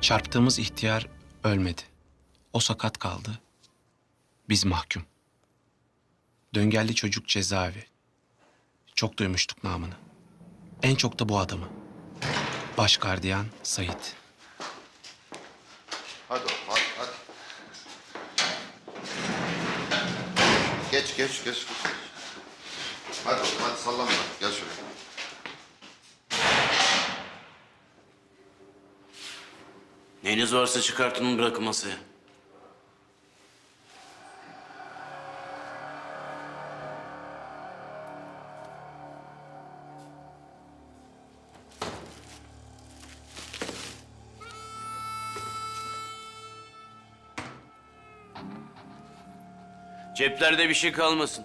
Çarptığımız ihtiyar ölmedi. O sakat kaldı. Biz mahkum. Döngelli çocuk cezaevi. Çok duymuştuk namını. En çok da bu adamı. Baş gardiyan Sait. Hadi oğlum hadi hadi. Geç geç geç. geç. Hadi oğlum hadi sallanma. Gel şuraya. Neyiniz varsa çıkartın bırakın masaya. Ceplerde bir şey kalmasın.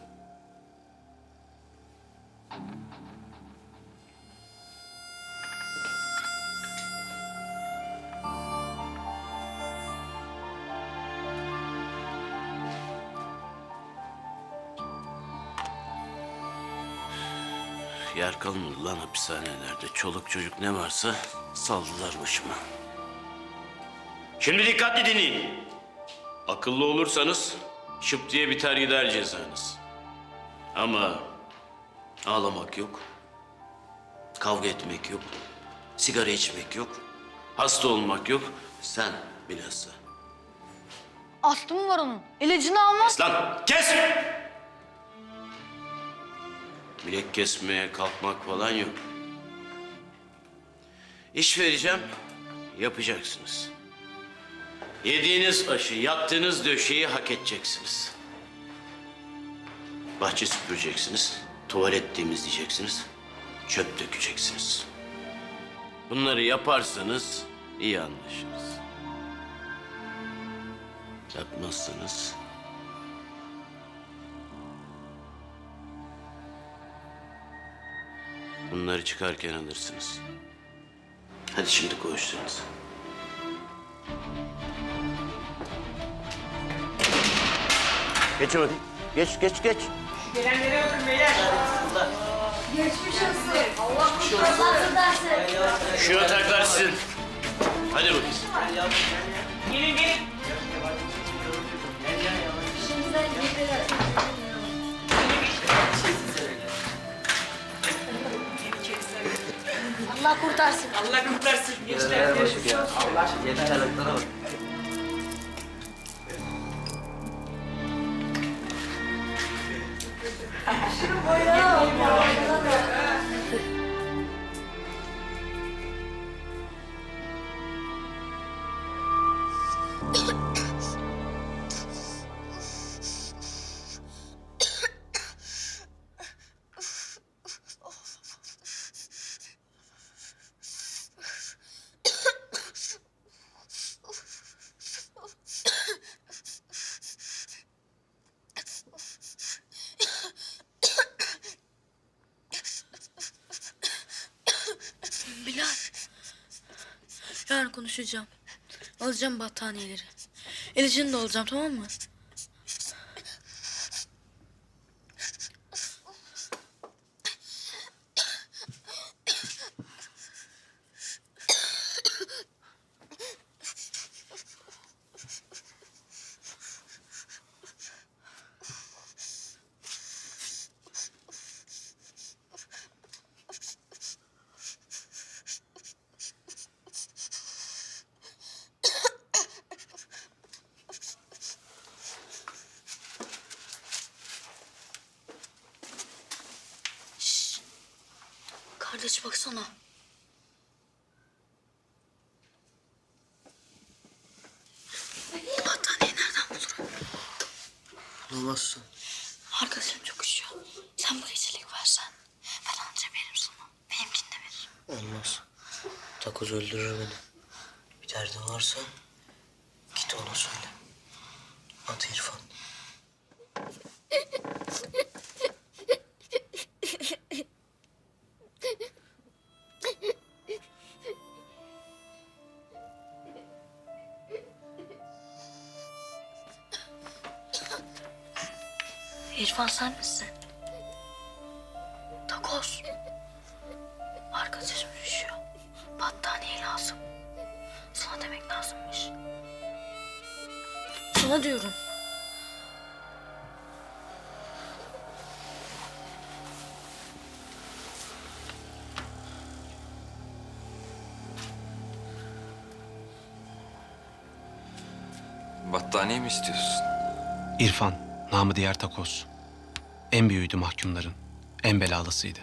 Yer kalmadı lan hapishanelerde. Çoluk çocuk ne varsa saldılar başıma. Şimdi dikkatli dinleyin. Akıllı olursanız şıp diye biter gider cezanız. Ama ağlamak yok. Kavga etmek yok. Sigara içmek yok. Hasta olmak yok. Sen bilhassa. Astımı var onun. İlacını almaz. Kes lan! Kes! Bilek kesmeye kalkmak falan yok. İş vereceğim, yapacaksınız. Yediğiniz aşı, yattığınız döşeyi hak edeceksiniz. Bahçe süpüreceksiniz, tuvalet temizleyeceksiniz, çöp dökeceksiniz. Bunları yaparsanız iyi anlaşırız. Yapmazsanız Bunları çıkarken alırsınız. Hadi şimdi koştunuz. Geç bakayım. Geç, geç, geç. Gelenlere bakın beyler. Şu yataklar sizin. Allah kurtarsın gençler. Görüşürüz. Bilal. Konuşacağım. Alacağım battaniyeleri. İlacını da alacağım tamam mı? Kardeş baksana. Battaniyeyi nereden bulurum? Bulamazsın. Arkadaşım çok üşüyor. Sen bu gecelik versen. Ben anca veririm sana. Benimkini de veririm. Olmaz. Takoz öldürür beni. Bir derdin varsa git ona söyle. İrfan sen misin? Takoz. Arkadaşım üşüyor. Battaniye lazım. Sana demek lazımmış. Sana diyorum. Battaniye mi istiyorsun? İrfan, namı diğer takoz. En büyüğüydü mahkumların. En belalısıydı.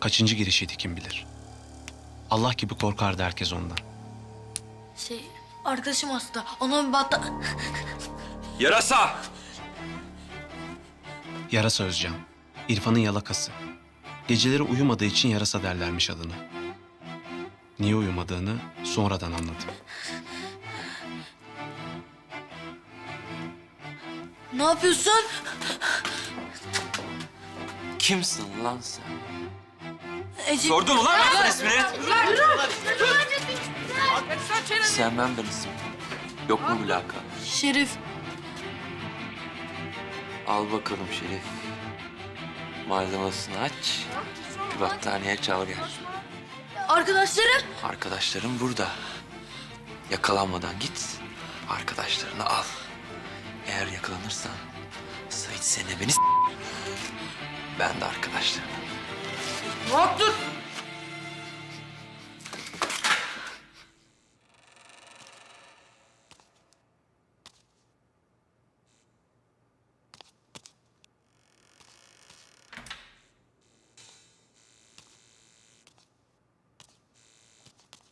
Kaçıncı girişiydi kim bilir. Allah gibi korkardı herkes ondan. Şey, arkadaşım hasta. Ona bir batta... Yarasa! Yarasa Özcan. İrfan'ın yalakası. Geceleri uyumadığı için yarasa derlermiş adına. Niye uyumadığını sonradan anladım. Ne yapıyorsun? Kimsin lan sen? Ece... Sordun mu lan ben sana ismini? Sevmem ben ismini. Yok mu mülaka? Şerif. Al bakalım Şerif. Malzemesini aç. Bir battaniye çal gel. Arkadaşlarım. Arkadaşlarım burada. Yakalanmadan git. Arkadaşlarını al. Eğer yakalanırsan Sait seni beni s- Ben de arkadaşlarım. Rahat dur.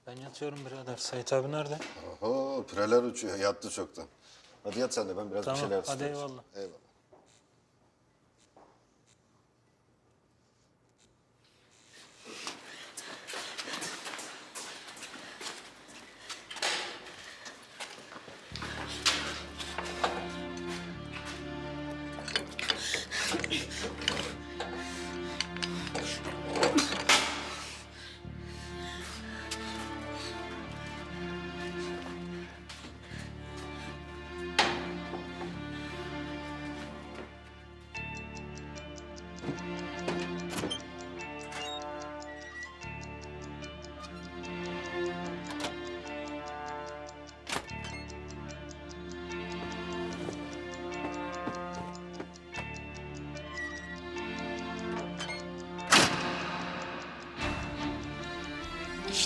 Ben yatıyorum birader. Sait abi nerede? Oho pireler uçuyor. Yattı çoktan. Hadi yat sen de ben biraz Tamam, bir şeyler hadi ısıtayım. eyvallah. Eyvallah.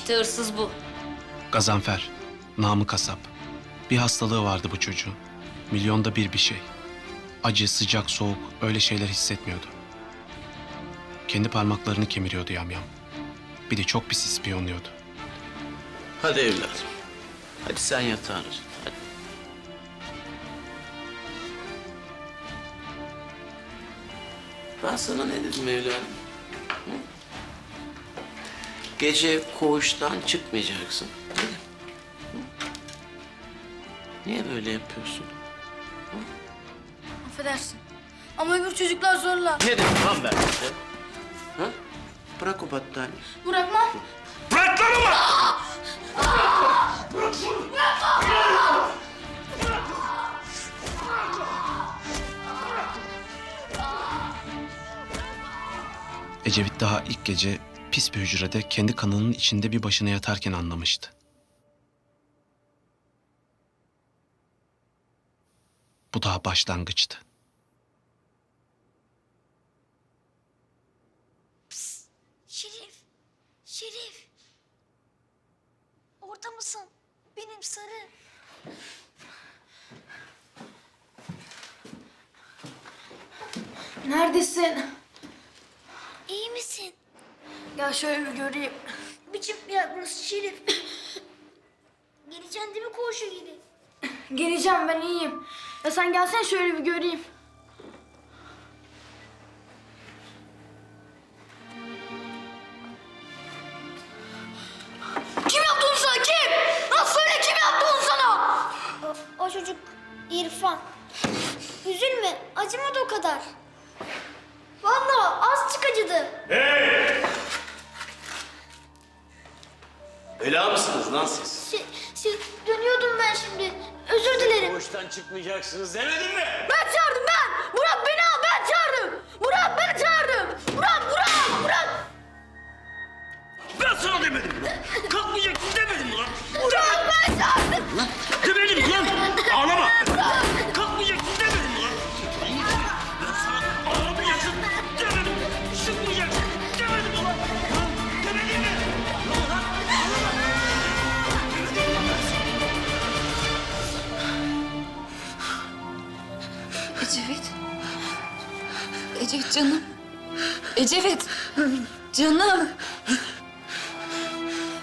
İşte hırsız bu. Gazanfer, namı kasap. Bir hastalığı vardı bu çocuğun. Milyonda bir bir şey. Acı, sıcak, soğuk öyle şeyler hissetmiyordu. Kendi parmaklarını kemiriyordu yamyam. Bir de çok pis ispiyonluyordu. Hadi evladım. Hadi sen yatağına. Hadi. Ben sana ne dedim evladım? Hı? Gece koğuştan çıkmayacaksın. Değil mi? Niye böyle yapıyorsun? Affedersin. Ama öbür çocuklar zorla. Ne dedim lan ben size? Ha? Bırak o battaniyeyi. Bırakmam. Bırak lan ulan! Ecevit daha ilk gece pis bir hücrede kendi kanının içinde bir başına yatarken anlamıştı. Bu daha başlangıçtı. Şerif. Şerif. Orada mısın? Benim sarı. Neredesin? İyi misin? Gel şöyle bir göreyim. Biçim yer burası Şerif. Geleceksin değil mi koğuşa geri? Geleceğim ben iyiyim. Ya sen gelsene şöyle bir göreyim. Lan siz? Şey, şey, dönüyordum ben şimdi. Özür dilerim. Koğuştan çıkmayacaksınız demedim mi? Ben çağırdım ben. Ecevit canım. Ecevit. Canım.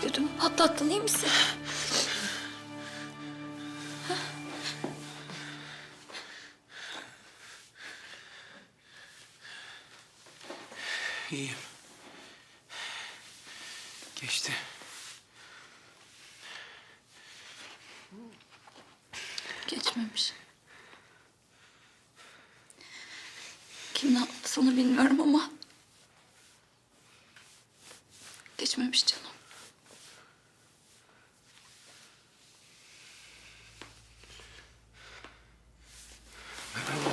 Ödümü patlattın iyi misin? İyiyim. Geçti. Geçmemiş. Kim ne yaptı sana bilmiyorum ama... Geçmemiş canım.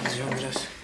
Gideceğim biraz.